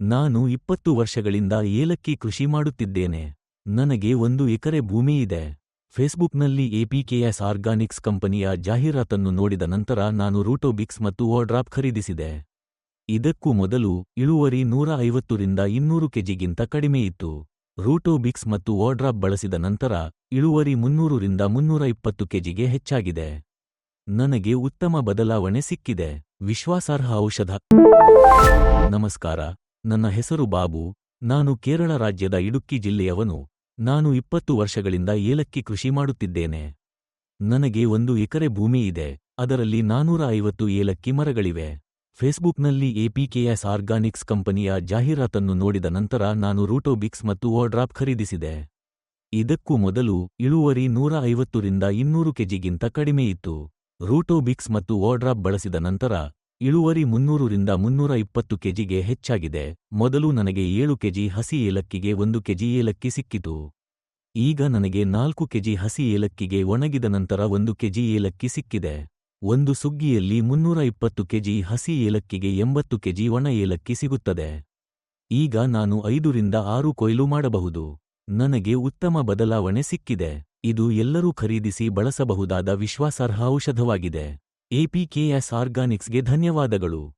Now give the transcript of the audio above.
ನಾನು ಇಪ್ಪತ್ತು ವರ್ಷಗಳಿಂದ ಏಲಕ್ಕಿ ಕೃಷಿ ಮಾಡುತ್ತಿದ್ದೇನೆ. ನನಗೆ ಒಂದು ಎಕರೆ ಭೂಮಿ ಇದೆ. ಫೇಸ್ಬುಕ್ನಲ್ಲಿ ಎಪಿಕೆಎಸ್ ಆರ್ಗಾನಿಕ್ಸ್ ಕಂಪನಿಯ ಜಾಹೀರಾತನ್ನು ನೋಡಿದ ನಂತರ ನಾನು ರೂಟೋಬಿಕ್ಸ್ ಮತ್ತು ಓಡ್ರಾಪ್ ಖರೀದಿಸಿದೆ. ಇದಕ್ಕೂ ಮೊದಲು ಇಳುವರಿ ನೂರ ಐವತ್ತರಿಂದ ಇನ್ನೂರು ಕೆಜಿಗಿಂತ ಕಡಿಮೆಯಿತ್ತು ರೂಟೋಬಿಕ್ಸ್ ಮತ್ತು ಓಡ್ರಾಪ್ ಬಳಸಿದ ನಂತರ ಇಳುವರಿ ಮುನ್ನೂರರಿಂದ ಮುನ್ನೂರ ಇಪ್ಪತ್ತು ಕೆಜಿಗೆ ಹೆಚ್ಚಾಗಿದೆ. ನನಗೆ ಉತ್ತಮ ಬದಲಾವಣೆ ಸಿಕ್ಕಿದೆ. ವಿಶ್ವಾಸಾರ್ಹ ಔಷಧ. ನಮಸ್ಕಾರ. ನನ್ನ ಹೆಸರು ಬಾಬು, ನಾನು ಕೇರಳ ರಾಜ್ಯದ ಇಡುಕ್ಕಿ ಜಿಲ್ಲೆಯವನು, ನಾನು ಇಪ್ಪತ್ತು ವರ್ಷಗಳಿಂದ ಏಲಕ್ಕಿ ಕೃಷಿ ಮಾಡುತ್ತಿದ್ದೇನೆ. ನನಗೆ ಒಂದು ಎಕರೆ ಭೂಮಿ ಇದೆ, ಅದರಲ್ಲಿ ನಾನೂರ ಐವತ್ತು ಏಲಕ್ಕಿ ಮರಗಳಿವೆ. ಫೇಸ್ಬುಕ್ನಲ್ಲಿ ಎಪಿಕೆಎಸ್ ಆರ್ಗಾನಿಕ್ಸ್ ಕಂಪನಿಯ ಜಾಹೀರಾತನ್ನು ನೋಡಿದ ನಂತರ ನಾನು ರೂಟೋಬಿಕ್ಸ್ ಮತ್ತು ಓಡ್ರಾಪ್ ಖರೀದಿಸಿದೆ. ಇದಕ್ಕೂ ಮೊದಲು ಇಳುವರಿ ನೂರ ಐವತ್ತರಿಂದ ಇನ್ನೂರು ಕೆಜಿಗಿಂತ ಕಡಿಮೆಯಿತ್ತು. ರೂಟೋಬಿಕ್ಸ್ ಮತ್ತು ಓಡ್ರಾಪ್ ಬಳಸಿದ ನಂತರ ಇಳುವರಿ ಮುನ್ನೂರರಿಂದ ಮುನ್ನೂರ ಇಪ್ಪತ್ತು ಕೆಜಿಗೆ ಹೆಚ್ಚಾಗಿದೆ. ಮೊದಲು ನನಗೆ ಏಳು ಕೆಜಿ ಹಸಿ ಏಲಕ್ಕಿಗೆ ಒಂದು ಕೆಜಿ ಏಲಕ್ಕಿ ಸಿಕ್ಕಿತು. ಈಗ ನನಗೆ ನಾಲ್ಕು ಕೆಜಿ ಹಸಿ ಏಲಕ್ಕಿಗೆ ಒಣಗಿದ ನಂತರ ಒಂದು ಕೆಜಿ ಏಲಕ್ಕಿ ಸಿಕ್ಕಿದೆ. ಒಂದು ಸುಗ್ಗಿಯಲ್ಲಿ ಮುನ್ನೂರ ಇಪ್ಪತ್ತು ಕೆಜಿ ಹಸಿ ಏಲಕ್ಕಿಗೆ ಎಂಬತ್ತು ಕೆಜಿ ಒಣ ಏಲಕ್ಕಿ ಸಿಗುತ್ತದೆ. ಈಗ ನಾನು ಐದರಿಂದ ಆರು ಕೊಯ್ಲು ಮಾಡಬಹುದು. ನನಗೆ ಉತ್ತಮ ಬದಲಾವಣೆ ಸಿಕ್ಕಿದೆ. ಇದು ಎಲ್ಲರೂ ಖರೀದಿಸಿ ಬಳಸಬಹುದಾದ ವಿಶ್ವಾಸಾರ್ಹ ಔಷಧವಾಗಿದೆ. ಎಪಿಕೆಎಸ್ ಆರ್ಗಾನಿಕ್ಸ್ಗೆ ಧನ್ಯವಾದಗಳು.